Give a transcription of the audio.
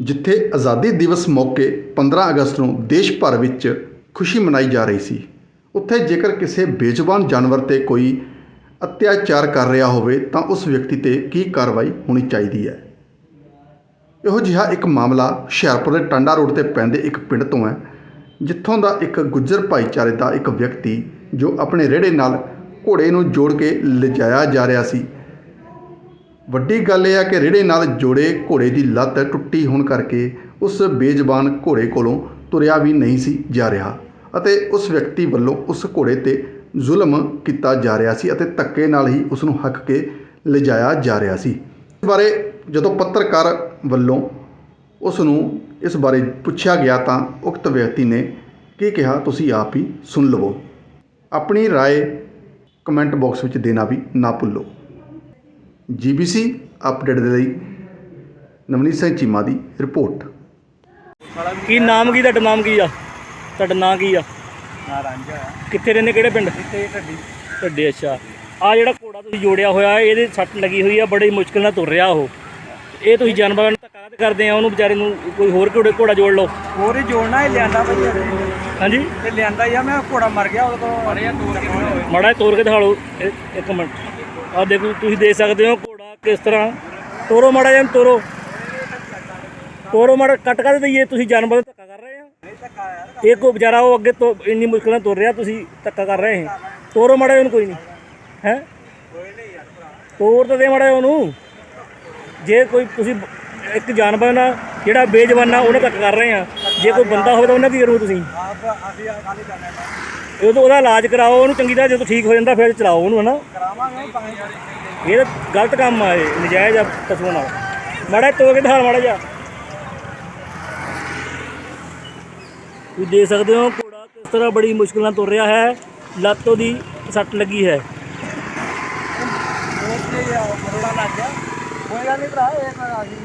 ਜਿੱਥੇ ਆਜ਼ਾਦੀ ਦਿਵਸ ਮੌਕੇ 15 ਅਗਸਤ ਨੂੰ ਦੇਸ਼ ਭਰ ਵਿੱਚ ਖੁਸ਼ੀ ਮਨਾਈ ਜਾ ਰਹੀ ਸੀ। ਉੱਥੇ ਜੇਕਰ ਕਿਸੇ ਬੇਜ਼ੁਬਾਨ ਜਾਨਵਰ ਤੇ ਕੋਈ ਅਤਿਆਚਾਰ ਕਰ ਰਿਹਾ ਹੋਵੇ, ਤਾਂ ਉਸ ਵਿਅਕਤੀ ਤੇ ਕੀ ਕਾਰਵਾਈ ਹੋਣੀ ਚਾਹੀਦੀ ਹੈ? ਇਹੋ ਜਿਹਾ ਇੱਕ ਮਾਮਲਾ ਹੁਸ਼ਿਆਰਪੁਰ ਦੇ ਟਾਂਡਾ ਰੋਡ ਤੇ ਪੈਂਦੇ ਇੱਕ ਪਿੰਡ ਤੋਂ ਹੈ, ਜਿੱਥੋਂ ਦਾ ਇੱਕ ਗੁੱਜਰ ਭਾਈਚਾਰੇ ਦਾ ਇੱਕ ਵਿਅਕਤੀ ਜੋ ਆਪਣੇ ਰੇੜੇ ਨਾਲ ਘੋੜੇ ਨੂੰ ਜੋੜ ਕੇ ਲਿਜਾਇਆ ਜਾ ਰਿਹਾ ਸੀ। ਵੱਡੀ ਗੱਲ ਇਹ ਹੈ ਕਿ ਰੇੜੇ ਨਾਲ ਜੋੜੇ ਘੋੜੇ ਦੀ ਲੱਤ ਟੁੱਟੀ ਹੋਣ ਕਰਕੇ ਉਸ ਬੇਜ਼ਬਾਨ ਘੋੜੇ ਕੋਲੋਂ ਤੁਰਿਆ ਵੀ ਨਹੀਂ ਸੀ ਜਾ ਰਿਹਾ ਅਤੇ ਉਸ ਵਿਅਕਤੀ ਵੱਲੋਂ ਉਸ ਘੋੜੇ ਤੇ ਜ਼ੁਲਮ ਕੀਤਾ ਜਾ ਰਿਹਾ ਸੀ ਅਤੇ ਧੱਕੇ ਨਾਲ ਹੀ ਉਸ ਨੂੰ ਹੱਕ ਕੇ ਲਿਜਾਇਆ ਜਾ ਰਿਹਾ ਸੀ ਇਸ ਬਾਰੇ ਜਦੋਂ ਪੱਤਰਕਾਰ ਵੱਲੋਂ ਉਸ ਨੂੰ ਇਸ ਬਾਰੇ ਪੁੱਛਿਆ ਗਿਆ ਤਾਂ ਉਕਤ ਵਿਅਕਤੀ ਨੇ ਕੀ ਕਿਹਾ ਤੁਸੀਂ ਆਪ ਹੀ ਸੁਣ ਲਵੋ ਆਪਣੀ رائے ਕਮੈਂਟ ਬਾਕਸ ਵਿੱਚ ਦੇਣਾ ਵੀ ਨਾ ਭੁੱਲੋ ਜੀਬੀਸੀ ਅਪਡੇਟ ਦੇ ਲਈ ਨਵਨੀਤ ਸਿੰਘ ਚੀਮਾ ਦੀ ਰਿਪੋਰਟ। ਕੀ ਨਾਮ ਕੀ ਤੁਹਾਡਾ ਨਾਮ ਕੀ ਆ? ਤੁਹਾਡਾ ਨਾਂ ਕੀ ਆ? ਨਾ ਰਾਂਝਾ ਕਿੱਥੇ ਰਹਿੰਦੇ ਕਿਹੜੇ ਪਿੰਡ? ਤੇ ਢੱਡੀ। ਢੱਡੇ ਅੱਛਾ। ਆ ਜਿਹੜਾ ਘੋੜਾ ਤੁਸੀਂ ਜੋੜਿਆ ਹੋਇਆ ਹੈ, ਇਹਦੇ ਸੱਟ ਲੱਗੀ ਹੋਈ ਆ ਬੜੀ ਮੁਸ਼ਕਿਲ ਨਾਲ ਤੁਰ ਰਿਹਾ ਉਹ। ਇਹ ਤੁਸੀਂ ਜਾਨਵਰਾਂ ਨੂੰ ਧੱਕਾ ਕਰਦੇ ਆ ਉਹਨੂੰ ਵਿਚਾਰੇ ਨੂੰ ਕੋਈ ਹੋਰ ਘੋੜੇ ਘੋੜਾ ਜੋੜ ਲਓ। ਹੋਰ ਹੀ ਜੋੜਨਾ ਇਹ ਲਿਆਂਦਾ ਭਾਈ ਹਾਂਜੀ? ਇਹ ਲਿਆਂਦਾ ਹੀ ਆ ਮੈਂ ਘੋੜਾ ਮਰ ਗਿਆ ਉਦੋਂ ਤੋਂ ਅੜਿਆ ਤੋੜ ਕੇ ਮਾੜਾ ਕੇ ਦਿਖਾ ਲਓ ਇੱਕ ਮਿੰਟ। ਆ ਦੇਖੋ, ਤੁਸੀਂ ਦੇਖ ਸਕਦੇ ਹੋ ਘੋੜਾ ਕਿਸ ਤਰ੍ਹਾਂ। ਤੋਰੋ ਮਾੜਾ ਜਾਂ ਇਹਨੂੰ ਤੋਰੋ। ਤੋਰੋ ਮਾੜਾ, ਕੱਟ ਕਰ ਦਈਏ, ਤੁਸੀਂ ਜਾਨਵਰ ਨੂੰ ਧੱਕਾ ਕਰ ਰਹੇ ਆ ਨਹੀਂ ਧੱਕਾ ਇਹ ਕੋ ਵਿਚਾਰਾ ਉਹ ਅੱਗੇ ਤੋਂ ਇੰਨੀ ਮੁਸ਼ਕਿਲ ਨਾਲ ਤੁਰ ਰਿਹਾ, ਤੁਸੀਂ ਧੱਕਾ ਕਰ ਰਹੇ ਹੈ। ਤੋਰੋ ਮਾੜਾ ਜਿਹਾ ਉਹਨੂੰ ਕੋਈ ਨਹੀਂ। ਹੈ? ਤੋਰ ਤਾਂ ਦੇ ਮਾੜਾ ਜਿਹਾ ਉਹਨੂੰ। ਜੇ ਕੋਈ ਤੁਸੀਂ ਇੱਕ ਜਾਨਵਰ ਨਾਲ ਜਿਹੜਾ ਬੇਜਵਾਨਾ, ਉਹਨੂੰ ਧੱਕਾ ਕਰ ਰਹੇ ਆ। ਜੇ ਕੋਈ ਬੰਦਾ ਹੋਵੇ ਤਾਂ ਉਹਨਾਂ ਕੀ ਕਰੋ ਤੁਸੀਂ ਆਪ ਅਸੀਂ ਆ ਕਰਨਾ ਹੈ ਤੋਂ ਉਹਦਾ ਇਲਾਜ ਕਰਾਓ ਉਹਨੂੰ ਚੰਗੀ ਤਰ੍ਹਾਂ ਜਦੋਂ ਠੀਕ ਹੋ ਜਾਂਦਾ ਫਿਰ ਚਲਾਓ ਉਹਨੂੰ ਹਨਾ? ਕਰਾਵਾਂਗੇ ਤਾਂ ਹੀ ਇਹ ਤਾਂ ਗਲਤ ਕੰਮ ਆ ਇਹ ਨਜਾਇਜ਼ ਆ ਪਸ਼ੂਆਂ ਨਾਲ। ਮਾੜਾ ਤੋੜ ਕੇ ਦਿਖਾ ਮਾੜਾ ਜਿਹਾ। ਤੁਸੀਂ ਦੇਖ ਸਕਦੇ ਹੋ ਘੋੜਾ ਕਿਸ ਤਰ੍ਹਾਂ ਬੜੀ ਮੁਸ਼ਕਿਲ ਨਾਲ ਤੁਰ ਰਿਹਾ ਹੈ। ਲੱਤ ਉਹਦੀ ਸੱਟ ਲੱਗੀ ਹੈ। ਉਹ ਤੇ ਮਰੋੜਾ ਲੱਗ ਗਿਆ। ਕੋਈ ਗੱਲ ਨਹੀਂ ਭਰਾ ਇਹ ਤਾਂ ਆ ਗਈ